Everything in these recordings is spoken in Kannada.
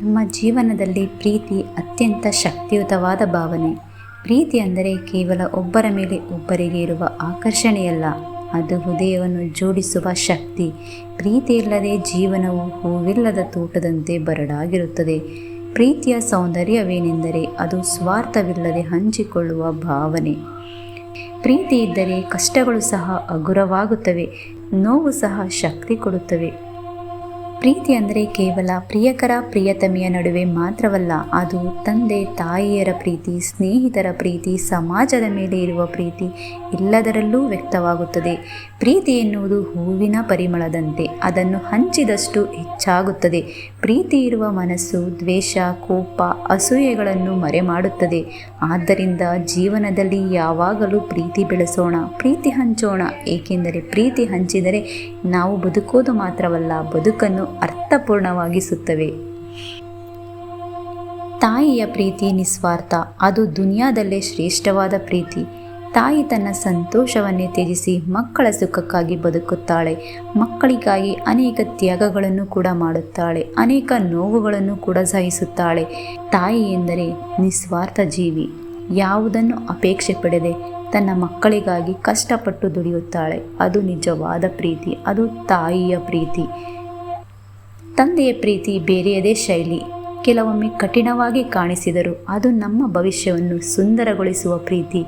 ನಮ್ಮ ಜೀವನದಲ್ಲಿ ಪ್ರೀತಿ ಅತ್ಯಂತ ಶಕ್ತಿಯುತವಾದ ಭಾವನೆ. ಪ್ರೀತಿ ಅಂದರೆ ಕೇವಲ ಒಬ್ಬರ ಮೇಲೆ ಒಬ್ಬರಿಗೆ ಇರುವ ಆಕರ್ಷಣೆಯಲ್ಲ, ಅದು ಹೃದಯವನ್ನು ಜೋಡಿಸುವ ಶಕ್ತಿ. ಪ್ರೀತಿಯಿಲ್ಲದೆ ಜೀವನವು ಹೂವಿಲ್ಲದ ತೋಟದಂತೆ ಬರಡಾಗಿರುತ್ತದೆ. ಪ್ರೀತಿಯ ಸೌಂದರ್ಯವೇನೆಂದರೆ ಅದು ಸ್ವಾರ್ಥವಿಲ್ಲದೆ ಹಂಚಿಕೊಳ್ಳುವ ಭಾವನೆ. ಪ್ರೀತಿ ಇದ್ದರೆ ಕಷ್ಟಗಳು ಸಹ ಹಗುರವಾಗುತ್ತವೆ, ನೋವು ಸಹ ಶಕ್ತಿ ಕೊಡುತ್ತವೆ. ಪ್ರೀತಿ ಅಂದರೆ ಕೇವಲ ಪ್ರಿಯಕರ, ಪ್ರಿಯತಮಿಯ ನಡುವೆ ಮಾತ್ರವಲ್ಲ, ಅದು ತಂದೆ, ತಾಯಿಯರ ಪ್ರೀತಿ, ಸ್ನೇಹಿತರ ಪ್ರೀತಿ, ಸಮಾಜದ ಮೇಲೆ ಇರುವ ಪ್ರೀತಿ ಎಲ್ಲದರಲ್ಲೂ ವ್ಯಕ್ತವಾಗುತ್ತದೆ. ಪ್ರೀತಿ ಎನ್ನುವುದು ಹೂವಿನ ಪರಿಮಳದಂತೆ, ಅದನ್ನು ಹಂಚಿದಷ್ಟು ಹೆಚ್ಚಾಗುತ್ತದೆ. ಪ್ರೀತಿ ಇರುವ ಮನಸ್ಸು ದ್ವೇಷ, ಕೋಪ, ಅಸೂಯೆಗಳನ್ನು ಮರೆಮಾಡುತ್ತದೆ. ಆದ್ದರಿಂದ ಜೀವನದಲ್ಲಿ ಯಾವಾಗಲೂ ಪ್ರೀತಿ ಬೆಳೆಸೋಣ, ಪ್ರೀತಿ ಹಂಚೋಣ. ಏಕೆಂದರೆ ಪ್ರೀತಿ ಹಂಚಿದರೆ ನಾವು ಬದುಕೋದು ಮಾತ್ರವಲ್ಲ, ಬದುಕನ್ನು ಅರ್ಥಪೂರ್ಣವಾಗಿಸುತ್ತವೆ. ತಾಯಿಯ ಪ್ರೀತಿ ನಿಸ್ವಾರ್ಥ. ಅದು ದುನಿಯಾದಲ್ಲೇ ಶ್ರೇಷ್ಠವಾದ ಪ್ರೀತಿ. ತಾಯಿ ತನ್ನ ಸಂತೋಷವನ್ನೇ ತ್ಯಜಿಸಿ ಮಕ್ಕಳ ಸುಖಕ್ಕಾಗಿ ಬದುಕುತ್ತಾಳೆ. ಮಕ್ಕಳಿಗಾಗಿ ಅನೇಕ ತ್ಯಾಗಗಳನ್ನು ಕೂಡ ಮಾಡುತ್ತಾಳೆ. ಅನೇಕ ನೋವುಗಳನ್ನು ಕೂಡ ಸಹಿಸುತ್ತಾಳೆ. ತಾಯಿ ಎಂದರೆ ನಿಸ್ವಾರ್ಥ ಜೀವಿ. ಯಾವುದನ್ನು ಅಪೇಕ್ಷೆ ಪಡೆದೆ ತನ್ನ ಮಕ್ಕಳಿಗಾಗಿ ಕಷ್ಟಪಟ್ಟು ದುಡಿಯುತ್ತಾಳೆ. ಅದು ನಿಜವಾದ ಪ್ರೀತಿ. ಅದು ತಾಯಿಯ ಪ್ರೀತಿ. ತಂದೆಯ ಪ್ರೀತಿ ಬೇರೆಯದೇ ಶೈಲಿ. ಕೆಲವೊಮ್ಮೆ ಕಠಿಣವಾಗಿ ಕಾಣಿಸಿದರು ಅದು ನಮ್ಮ ಭವಿಷ್ಯವನ್ನು ಸುಂದರಗೊಳಿಸುವ ಪ್ರೀತಿ.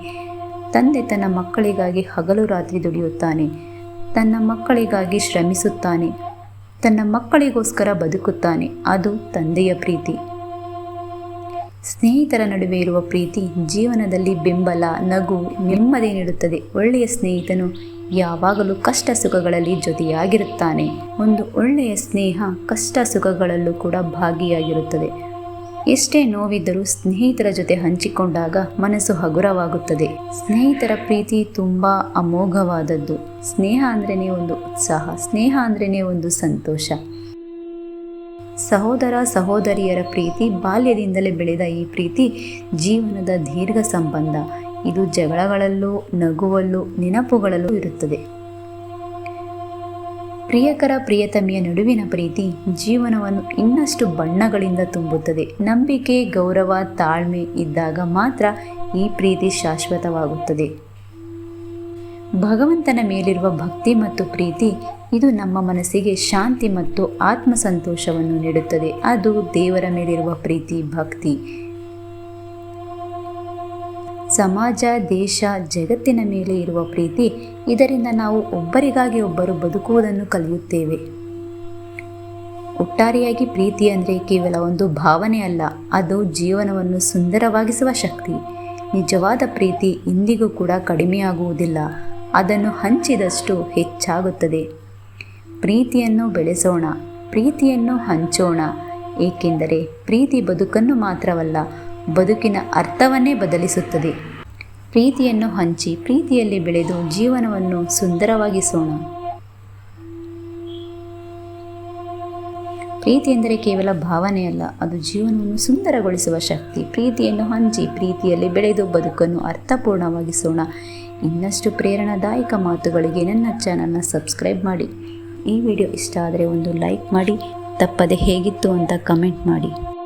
ತಂದೆ ತನ್ನ ಮಕ್ಕಳಿಗಾಗಿ ಹಗಲು ರಾತ್ರಿ ದುಡಿಯುತ್ತಾನೆ. ತನ್ನ ಮಕ್ಕಳಿಗಾಗಿ ಶ್ರಮಿಸುತ್ತಾನೆ. ತನ್ನ ಮಕ್ಕಳಿಗೋಸ್ಕರ ಬದುಕುತ್ತಾನೆ. ಅದು ತಂದೆಯ ಪ್ರೀತಿ. ಸ್ನೇಹಿತರ ನಡುವೆ ಇರುವ ಪ್ರೀತಿ ಜೀವನದಲ್ಲಿ ಬೆಂಬಲ, ನಗು, ನೆಮ್ಮದಿ ನೀಡುತ್ತದೆ. ಒಳ್ಳೆಯ ಸ್ನೇಹಿತನು ಯಾವಾಗಲೂ ಕಷ್ಟ ಸುಖಗಳಲ್ಲಿ ಜೊತೆಯಾಗಿರುತ್ತಾನೆ ಒಂದು ಒಳ್ಳೆಯ ಸ್ನೇಹ ಕಷ್ಟ ಸುಖಗಳಲ್ಲೂ ಕೂಡ ಭಾಗಿಯಾಗಿರುತ್ತದೆ. ಎಷ್ಟೇ ನೋವಿದ್ದರೂ ಸ್ನೇಹಿತರ ಜೊತೆ ಹಂಚಿಕೊಂಡಾಗ ಮನಸ್ಸು ಹಗುರವಾಗುತ್ತದೆ. ಸ್ನೇಹಿತರ ಪ್ರೀತಿ ತುಂಬ ಅಮೋಘವಾದದ್ದು. ಸ್ನೇಹ ಅಂದ್ರೇ ಒಂದು ಉತ್ಸಾಹ, ಸ್ನೇಹ ಅಂದ್ರೇ ಒಂದು ಸಂತೋಷ. ಸಹೋದರ ಸಹೋದರಿಯರ ಪ್ರೀತಿ ಬಾಲ್ಯದಿಂದಲೇ ಬೆಳೆದ ಈ ಪ್ರೀತಿ ಜೀವನದ ದೀರ್ಘ ಸಂಬಂಧ. ಇದು ಜಗಳಗಳಲ್ಲೂ, ನಗುವಲ್ಲೂ, ನೆನಪುಗಳಲ್ಲೂ ಇರುತ್ತದೆ. ಪ್ರಿಯಕರ ಪ್ರಿಯತಮಿಯ ನಡುವಿನ ಪ್ರೀತಿ ಜೀವನವನ್ನು ಇನ್ನಷ್ಟು ಬಣ್ಣಗಳಿಂದ ತುಂಬುತ್ತದೆ. ನಂಬಿಕೆ, ಗೌರವ, ತಾಳ್ಮೆ ಇದ್ದಾಗ ಮಾತ್ರ ಈ ಪ್ರೀತಿ ಶಾಶ್ವತವಾಗುತ್ತದೆ. ಭಗವಂತನ ಮೇಲಿರುವ ಭಕ್ತಿ ಮತ್ತು ಪ್ರೀತಿ ಇದು ನಮ್ಮ ಮನಸ್ಸಿಗೆ ಶಾಂತಿ ಮತ್ತು ಆತ್ಮಸಂತೋಷವನ್ನು ನೀಡುತ್ತದೆ. ಅದು ದೇವರ ಮೇಲಿರುವ ಪ್ರೀತಿ, ಭಕ್ತಿ. ಸಮಾಜ, ದೇಶ, ಜಗತ್ತಿನ ಮೇಲೆ ಇರುವ ಪ್ರೀತಿ, ಇದರಿಂದ ನಾವು ಒಬ್ಬರಿಗಾಗಿ ಒಬ್ಬರು ಬದುಕುವುದನ್ನು ಕಲಿಯುತ್ತೇವೆ. ಒಟ್ಟಾರೆಯಾಗಿ ಪ್ರೀತಿ ಅಂದರೆ ಕೇವಲ ಒಂದು ಭಾವನೆ ಅಲ್ಲ, ಅದು ಜೀವನವನ್ನು ಸುಂದರವಾಗಿಸುವ ಶಕ್ತಿ. ನಿಜವಾದ ಪ್ರೀತಿ ಇಂದಿಗೂ ಕೂಡ ಕಡಿಮೆಯಾಗುವುದಿಲ್ಲ, ಅದನ್ನು ಹಂಚಿದಷ್ಟು ಹೆಚ್ಚಾಗುತ್ತದೆ. ಪ್ರೀತಿಯನ್ನು ಬೆಳೆಸೋಣ, ಪ್ರೀತಿಯನ್ನು ಹಂಚೋಣ, ಏಕೆಂದರೆ ಪ್ರೀತಿ ಬದುಕನ್ನು ಮಾತ್ರವಲ್ಲ ಬದುಕಿನ ಅರ್ಥವನ್ನೇ ಬದಲಿಸುತ್ತದೆ. ಪ್ರೀತಿಯನ್ನು ಹಂಚಿ ಪ್ರೀತಿಯಲ್ಲಿ ಬೆಳೆದು ಜೀವನವನ್ನು ಸುಂದರವಾಗಿಸೋಣ. ಪ್ರೀತಿ ಎಂದರೆ ಕೇವಲ ಭಾವನೆಯಲ್ಲ ಅದು ಜೀವನವನ್ನು ಸುಂದರಗೊಳಿಸುವ ಶಕ್ತಿ. ಪ್ರೀತಿಯನ್ನು ಹಂಚಿ ಪ್ರೀತಿಯಲ್ಲಿ ಬೆಳೆದು ಬದುಕನ್ನು ಅರ್ಥಪೂರ್ಣವಾಗಿಸೋಣ. ಇನ್ನಷ್ಟು ಪ್ರೇರಣಾದಾಯಕ ಮಾತುಗಳಿಗೆ ನನ್ನ ಚಾನಲ್ನ ಸಬ್ಸ್ಕ್ರೈಬ್ ಮಾಡಿ. ಈ ವಿಡಿಯೋ ಇಷ್ಟ ಆದರೆ ಒಂದು ಲೈಕ್ ಮಾಡಿ, ತಪ್ಪದೆ ಹೇಗಿತ್ತು ಅಂತ ಕಮೆಂಟ್ ಮಾಡಿ.